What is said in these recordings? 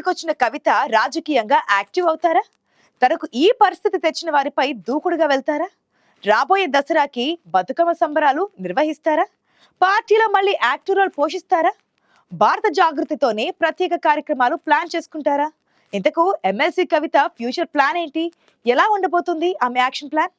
బయటకొచ్చిన వచ్చిన కవిత రాజకీయంగా యాక్టివ్ అవుతారా? తనకు ఈ పరిస్థితి తెచ్చిన వారిపై దూకుడుగా వెళ్తారా? రాబోయే దసరాకి బతుకమ్మ సంబరాలు నిర్వహిస్తారా? పార్టీలో మళ్ళీ యాక్టివ్ రోల్ పోషిస్తారా? భారత జాగృతితోనే ప్రత్యేక కార్యక్రమాలు ప్లాన్ చేసుకుంటారా? ఇంతకు ఎమ్మెల్సీ కవిత ఫ్యూచర్ ప్లాన్ ఏంటి? ఎలా ఉండబోతుంది ఆమె యాక్షన్ ప్లాన్?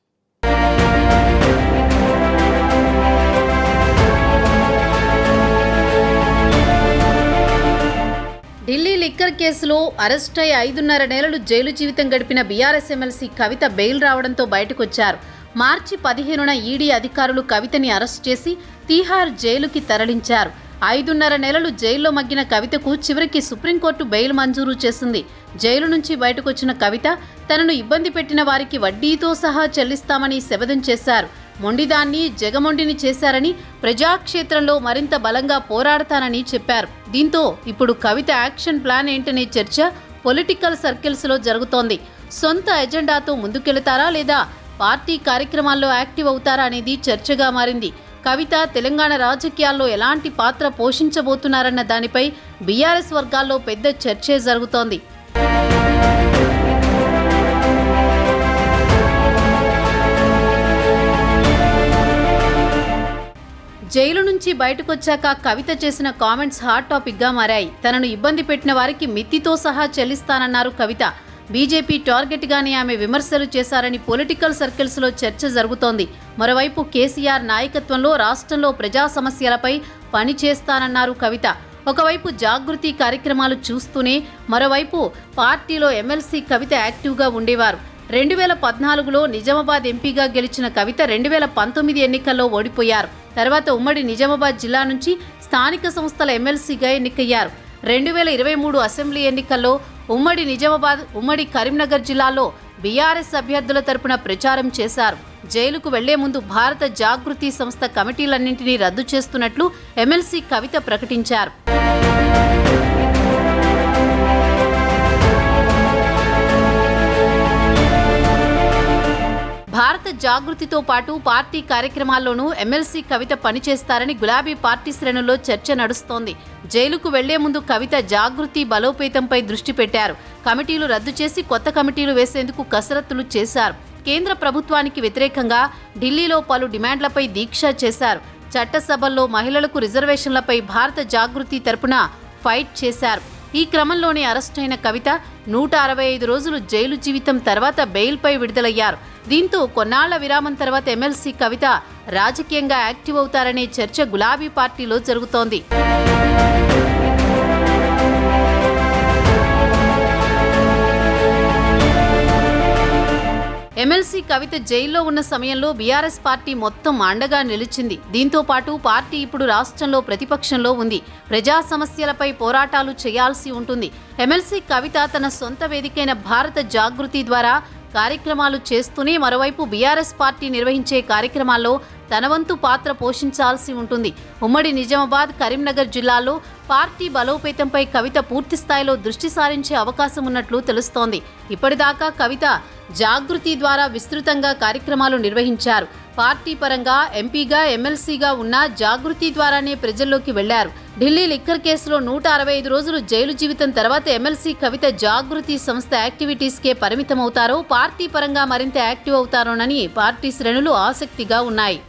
ఢిల్లీ లిక్కర్ కేసులో అరెస్ట్ అయి ఐదున్నర నెలలు జైలు జీవితం గడిపిన బీఆర్ఎస్ ఎమ్మెల్సీ కవిత బెయిల్ రావడంతో బయటకొచ్చారు. మార్చి పదిహేనున ఈడీ అధికారులు కవితని అరెస్ట్ చేసి తీహార్ జైలుకి తరలించారు. ఐదున్నర నెలలు జైల్లో మగ్గిన కవితకు చివరికి సుప్రీంకోర్టు బెయిల్ మంజూరు చేసింది. జైలు నుంచి బయటకొచ్చిన కవిత తనను ఇబ్బంది పెట్టిన వారికి వడ్డీతో సహా చెల్లిస్తామని శపథం చేశారు. మొండిదాన్ని జగమొండిని చేశారని ప్రజాక్షేత్రంలో మరింత బలంగా పోరాడతానని చెప్పారు. దీంతో ఇప్పుడు కవిత యాక్షన్ ప్లాన్ ఏంటనే చర్చ పొలిటికల్ సర్కిల్స్లో జరుగుతోంది. సొంత ఎజెండాతో ముందుకెళతారా లేదా పార్టీ కార్యక్రమాల్లో యాక్టివ్ అవుతారా అనేది చర్చగా మారింది. కవిత తెలంగాణ రాజకీయాల్లో ఎలాంటి పాత్ర పోషించబోతున్నారన్న దానిపై బీఆర్ఎస్ వర్గాల్లో పెద్ద చర్చే జరుగుతోంది. నుంచి బయటకొచ్చాక కవిత చేసిన కామెంట్స్ హాట్ టాపిక్గా మారాయి. తనను ఇబ్బంది పెట్టిన వారికి మిత్తితో సహా చెల్లిస్తానన్నారు కవిత. బీజేపీ టార్గెట్గానే ఆమె విమర్శలు చేశారని పొలిటికల్ సర్కిల్స్లో చర్చ జరుగుతోంది. మరోవైపు కేసీఆర్ నాయకత్వంలో రాష్ట్రంలో ప్రజా సమస్యలపై పనిచేస్తానన్నారు కవిత. ఒకవైపు జాగృతి కార్యక్రమాలు చూస్తూనే మరోవైపు పార్టీలో ఎమ్మెల్సీ కవిత యాక్టివ్గా ఉండేవారు. రెండు వేల పద్నాలుగులో నిజామాబాద్ ఎంపీగా గెలిచిన కవిత రెండు వేల పంతొమ్మిది ఎన్నికల్లో ఓడిపోయారు. తర్వాత ఉమ్మడి నిజామాబాద్ జిల్లా నుంచి స్థానిక సంస్థల ఎమ్మెల్సీగా ఎన్నికయ్యారు. రెండు వేల ఇరవై మూడు అసెంబ్లీ ఎన్నికల్లో ఉమ్మడి నిజామాబాద్ ఉమ్మడి కరీంనగర్ జిల్లాలో బీఆర్ఎస్ అభ్యర్థుల తరపున ప్రచారం చేశారు. జైలుకు వెళ్ళే ముందు భారత జాగృతి సంస్థ కమిటీలన్నింటినీ రద్దు చేస్తున్నట్లు ఎమ్మెల్సీ కవిత ప్రకటించారు. భారత జాగృతితో పాటు పార్టీ కార్యక్రమాల్లోనూ ఎమ్మెల్సీ కవిత పనిచేస్తారని గులాబీ పార్టీ శ్రేణుల్లో చర్చ నడుస్తోంది. జైలుకు వెళ్ళే ముందు కవిత జాగృతి బలోపేతంపై దృష్టి పెట్టారు. కమిటీలు రద్దు చేసి కొత్త కమిటీలు వేసేందుకు కసరత్తులు చేశారు. కేంద్ర ప్రభుత్వానికి వ్యతిరేకంగా ఢిల్లీలో పలు డిమాండ్లపై దీక్ష చేశారు. చట్టసభల్లో మహిళలకు రిజర్వేషన్లపై భారత జాగృతి తరపున ఫైట్ చేశారు. ఈ క్రమంలోనే అరెస్టైన కవిత నూట అరవై ఐదు రోజులు జైలు జీవితం తర్వాత బెయిల్పై విడుదలయ్యారు. దీంతో కొన్నాళ్ళ విరామం తర్వాత ఎమ్మెల్సీ కవిత రాజకీయంగా యాక్టివ్ అవుతారనే చర్చ గులాబీ పార్టీలో జరుగుతోంది. ఎమ్మెల్సీ కవిత జైల్లో ఉన్న సమయంలో బీఆర్ఎస్ పార్టీ మొత్తం అండగా నిలిచింది. దీంతో పాటు పార్టీ ఇప్పుడు రాష్ట్రంలో ప్రతిపక్షంలో ఉంది. ప్రజా సమస్యలపై పోరాటాలు చేయాల్సి ఉంటుంది. ఎమ్మెల్సీ కవిత తన సొంత వేదికైన భారత జాగృతి ద్వారా కార్యక్రమాలు చేస్తూనే మరోవైపు బీఆర్ఎస్ పార్టీ నిర్వహించే కార్యక్రమాల్లో తనవంతు పాత్ర పోషించాల్సి ఉంటుంది. ఉమ్మడి నిజామాబాద్ కరీంనగర్ జిల్లాలో పార్టీ బలోపేతంపై కవిత పూర్తి స్థాయిలో దృష్టి సారించే అవకాశం ఉన్నట్లు తెలుస్తోంది. ఇప్పటిదాకా కవిత జాగృతి ద్వారా విస్తృతంగా కార్యక్రమాలు నిర్వహించారు. పార్టీ పరంగా ఎంపీగా ఎమ్మెల్సీగా ఉన్న జాగృతి ద్వారానే ప్రజల్లోకి వెళ్ళారు. ఢిల్లీ లిక్కర్ కేసులో నూట అరవై ఐదు రోజులు జైలు జీవితం తర్వాత ఎమ్మెల్సీ కవిత జాగృతి సంస్థ యాక్టివిటీస్కే పరిమితమవుతారో పార్టీ పరంగా మరింత యాక్టివ్ అవుతారోనని పార్టీ శ్రేణులు ఆసక్తిగా ఉన్నాయి.